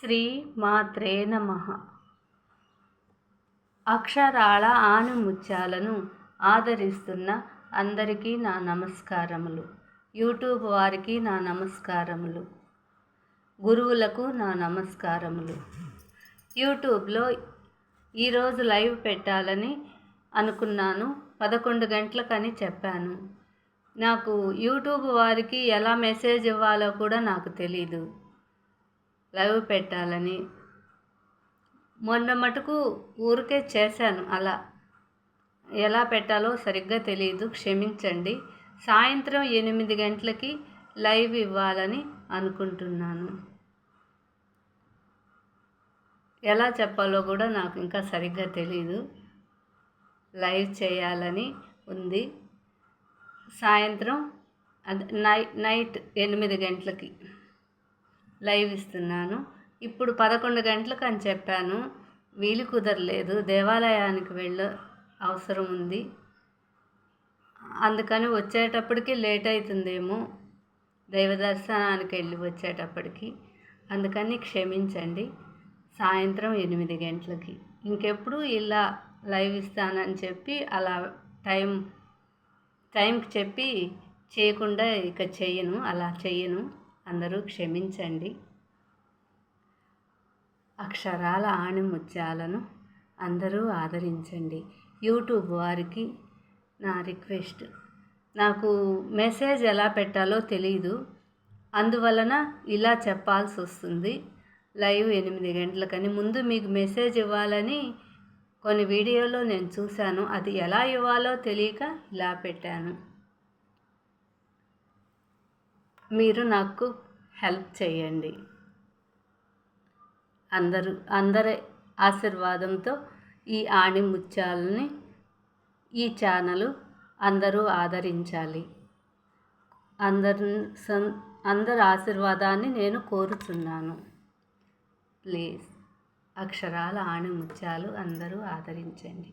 శ్రీ మాత్రే నమ. అక్షరాల ఆనుముత్యాలను ఆదరిస్తున్న అందరికీ నా నమస్కారములు. యూట్యూబ్ వారికి నా నమస్కారములు. గురువులకు నా నమస్కారములు. యూట్యూబ్లో ఈరోజు లైవ్ పెట్టాలని అనుకున్నాను. పదకొండు గంటలకని చెప్పాను. నాకు యూట్యూబ్ వారికి ఎలా మెసేజ్ ఇవ్వాలో కూడా నాకు తెలీదు. లైవ్ పెట్టాలని. మొన్న మటుకు ఊరికే చేశాను అలా. ఎలా పెట్టాలో సరిగ్గా తెలియదు క్షమించండి. సాయంత్రం ఎనిమిది గంటలకి లైవ్ ఇవ్వాలని అనుకుంటున్నాను. ఎలా చెప్పాలో కూడా నాకు ఇంకా సరిగ్గా తెలీదు. లైవ్ చేయాలని ఉంది. సాయంత్రం అదే నై నైట్ ఎనిమిది గంటలకి. లైవ్ ఇస్తున్నాను. ఇప్పుడు పదకొండు గంటలకు అని చెప్పాను. వీలు కుదరలేదు. దేవాలయానికి వెళ్ళ అవసరం ఉంది. అందుకని వచ్చేటప్పటికి లేట్ అవుతుందేమో దైవ దర్శనానికి వెళ్ళి వచ్చేటప్పటికి. అందుకని క్షమించండి. సాయంత్రం ఎనిమిది గంటలకి. ఇంకెప్పుడు ఇలా లైవ్ ఇస్తానని చెప్పి అలా టైం టైంకి చెప్పి చేయకుండా ఇక చేయను. అలా చేయను. అందరూ క్షమించండి. అక్షరాల ఆణిముత్యాలను అందరూ ఆదరించండి. యూట్యూబ్ వారికి నా రిక్వెస్ట్. నాకు మెసేజ్ ఎలా పెట్టాలో తెలీదు. అందువలన ఇలా చెప్పాల్సి వస్తుంది. లైవ్ ఎనిమిది గంటలకని ముందు మీకు మెసేజ్ ఇవ్వాలని కొన్ని వీడియోలో నేను చూశాను. అది ఎలా ఇవ్వాలో తెలియక ఇలా పెట్టాను. మీరు నాకు హెల్ప్ చేయండి. అందరూ అందరి ఆశీర్వాదంతో ఈ ఆణిముత్యాలని ఈ ఛానల్ అందరూ ఆదరించాలి. అందరి అందరి ఆశీర్వాదాన్ని నేను కోరుతున్నాను ప్లీజ్ అక్షరాల ఆణిముత్యాలు అందరూ ఆదరించండి.